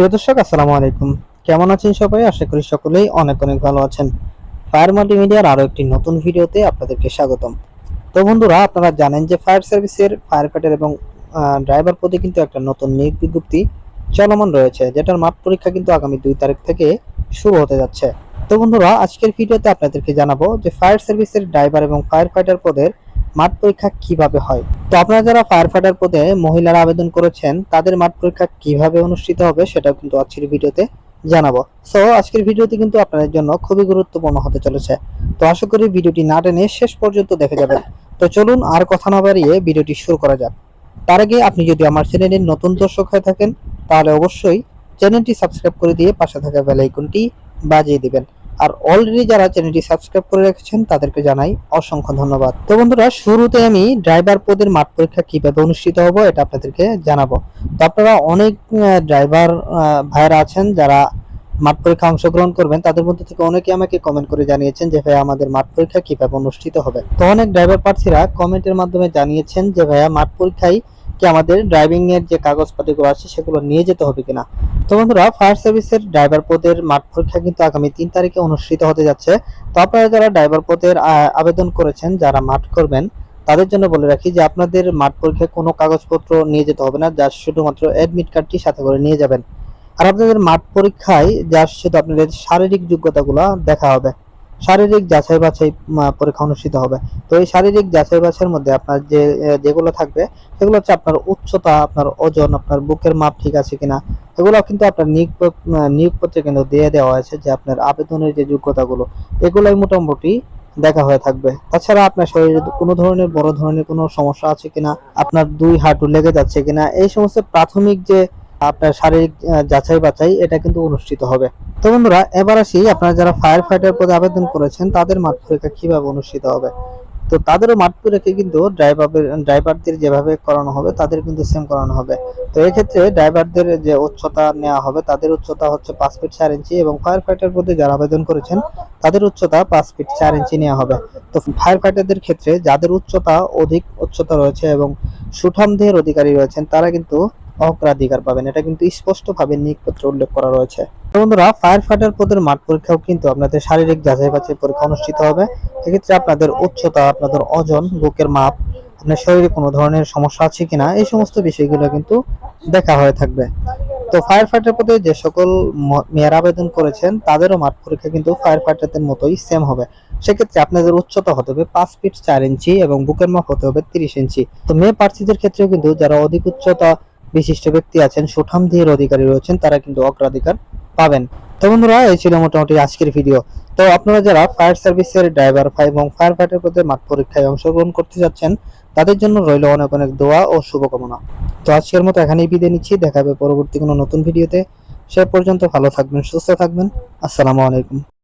প্রিয় দর্শক, আসসালামু আলাইকুম। কেমন আছেন সবাই? আশা করি সকলেই অনেক অনেক ভালো আছেন। ফায়ার মাল্টিমিডিয়ার আরও একটি নতুন ভিডিওতে আপনাদেরকে স্বাগতম। তো বন্ধুরা, আপনারা জানেন যে ফায়ার সার্ভিসের, ফায়ার ফাইটার এবং ড্রাইভার পদে কিন্তু একটা নতুন নিয়োগ বিজ্ঞপ্তি চলমান রয়েছে, যেটার মাঠ পরীক্ষা কিন্তু আগামী দুই তারিখ থেকে শুরু হতে যাচ্ছে। তো বন্ধুরা, আজকের ভিডিওতে আপনাদেরকে জানাব যে ফায়ার সার্ভিসের ড্রাইভার এবং ফায়ার ফাইটার পদের মাঠ পরীক্ষা কীভাবে হয়? তো আপনারা যারা ফায়ার ফাইটার পদে মহিলারা আবেদন করেছেন, তাদের মাঠ পরীক্ষা কীভাবে অনুষ্ঠিত হবে সেটাও কিন্তু আজকের ভিডিওতে জানাব। সো আজকের ভিডিওটি কিন্তু আপনাদের জন্য খুবই গুরুত্বপূর্ণ হতে চলেছে। তো আশা করি ভিডিওটি না টেনে শেষ পর্যন্ত দেখে যাবেন। তো চলুন আর কথা না বাড়িয়ে ভিডিওটি শুরু করা যাক। তার আগে আপনি যদি আমার চ্যানেলের নতুন দর্শক হয়ে থাকেন, তাহলে অবশ্যই চ্যানেলটি সাবস্ক্রাইব করে দিয়ে পাশে থাকা বেল আইকনটি বাজিয়ে দিবেন। আর অলরেডি যারা চ্যানেলটি সাবস্ক্রাইব করে রেখেছেন, তাদেরকে জানাই অসংখ্য ধন্যবাদ। তো বন্ধুরা, শুরুতে আমি ড্রাইভার পদের মাঠ পরীক্ষা কীভাবে অনুষ্ঠিত হবে, এটা আপনাদেরকে জানাব। তো আপনারা অনেক ড্রাইভার ভাইয়েরা আছেন যারা মাঠ পরীক্ষা অংশগ্রহণ করবেন, তাদের মধ্যে থেকে অনেকে আমাকে কমেন্ট করে জানিয়েছেন যে, ভাইয়া, আমাদের মাঠ পরীক্ষা কীভাবে অনুষ্ঠিত হবে? তো অনেক ড্রাইভার প্রার্থীরা কমেন্টের মাধ্যমে জানিয়েছেন যে, ভাইয়া, মাঠ পরীক্ষায় কি আমাদের ড্রাইভিং এর যে কাগজপাতিগুলো আছে, সেগুলো নিয়ে যেতে হবে কিনা? তো বন্ধুরা ফায়ার সার্ভিসের ড্রাইভার পদের মাঠ পরীক্ষা কিন্তু আগামী তিন তারিখে অনুষ্ঠিত হতে যাচ্ছে। তো আপনারা যারা ড্রাইভার পদের আবেদন করেছেন, যারা মাঠ করবেন, তাদের জন্য বলে রাখি যে আপনাদের মাঠ পরীক্ষায় কোনো কাগজপত্র নিয়ে যেতে হবে না, যা শুধুমাত্র অ্যাডমিট কার্ডটি সাথে করে নিয়ে যাবেন। আর আপনাদের মাঠ পরীক্ষায়, যা শুধু আপনাদের শারীরিক যোগ্যতাগুলো দেখা হবে। শারীরিক যাচাই বাছাই পরীক্ষা অনুষ্ঠিত হবে। তো এই শারীরিক যাচাই বাছাইয়ের মধ্যে আপনার যে যেগুলো থাকবে সেগুলো হচ্ছে আপনার উচ্চতা আপনার ওজন আপনার বুকের মাপ ঠিক আছে কিনা। এগুলো কিন্তু আপনার নিয়োগ পত- আহ, নিয়োগপত্রে কিন্তু দিয়ে দেওয়া হয়েছে যে আপনার আবেদনের যে যোগ্যতাগুলো এগুলোই মোটামুটি দেখা হয়ে থাকবে। তাছাড়া আপনার শরীরে কোনো ধরনের বড় ধরনের কোনো সমস্যা আছে কিনা আপনার দুই হাঁটু লেগে যাচ্ছে কিনা এই সমস্ত প্রাথমিক যে আপনার শারীরিক যাচাই বাছাই এটা কিন্তু অনুষ্ঠিত হবে। তো বন্ধুরা, এবার আসি, আপনারা যারা ফায়ার ফাইটার পদে আবেদন করেছেন, তাদের মাঠ পরীক্ষা কীভাবে অনুষ্ঠিত হবে? তো তাদেরও মাঠ পরীক্ষা কিন্তু ড্রাইভার ড্রাইভারদের যেভাবে করানো হবে, তাদের কিন্তু সেম করানো হবে। তো এক্ষেত্রে ড্রাইভারদের যে উচ্চতা নেওয়া হবে, তাদের উচ্চতা হচ্ছে পাঁচ ফিট চার ইঞ্চি এবং ফায়ার ফাইটার পদে যারা আবেদন করেছেন, তাদের উচ্চতা পাঁচ ফিট চার ইঞ্চি নেওয়া হবে। তো ফায়ার ফাইটারদের ক্ষেত্রে যাদের উচ্চতা অধিক উচ্চতা রয়েছে এবং সুঠাম দেহের অধিকারী রয়েছেন, তারা কিন্তু অগ্রাধিকার পাবেন। এটা কিন্তু স্পষ্টভাবে নিয়োগপত্রে উল্লেখ করা রয়েছে। বন্ধুরা ফায়ার ফাইটার পদের মাঠ পরীক্ষাও কিন্তু আপনাদের শারীরিক যাচাই বাছাই পরীক্ষা অনুষ্ঠিত হবে। এক্ষেত্রে আপনাদের উচ্চতা, আপনাদের ওজন, বুকের মাপ, আপনার শরীরে কোনো ধরনের সমস্যা আছে কিনা, এই সমস্ত বিষয়গুলো কিন্তু দেখা হয়ে থাকবে। তো ফায়ার ফাইটার পদে যে সকল মেয়েরা আবেদন করেছেন, তাদেরও মাঠ পরীক্ষা কিন্তু ফায়ার ফাইটারদের মতোই সেম হবে। সেক্ষেত্রে আপনাদের উচ্চতা হতে হবে পাঁচ ফিট চার ইঞ্চি এবং বুকের মাপ হতে হবে তিরিশ ইঞ্চি। তো মেয়ে প্রার্থীদের ক্ষেত্রেও কিন্তু যারা অধিক উচ্চতা বিশিষ্ট ব্যক্তি আছেন, সুঠাম দেহের অধিকারী রয়েছেন, তারা কিন্তু অগ্রাধিকার পাবেন। তো বন্ধুরা, এই ছিল মোটামুটি আজকের ভিডিও তো আপনারা যারা ফায়ার সার্ভিসের ড্রাইভার এবং ফায়ার ফাইটার পদে মাঠ পরীক্ষায় অংশগ্রহণ করতে যাচ্ছেন, তাদের জন্য রইল অনেক অনেক দোয়া ও শুভকামনা। তো আজকের মতো এখানেই বিদায় নিচ্ছি। দেখা হবে পরবর্তী কোনো নতুন ভিডিওতে সে পর্যন্ত ভালো থাকবেন, সুস্থ থাকবেন। আসসালামু আলাইকুম।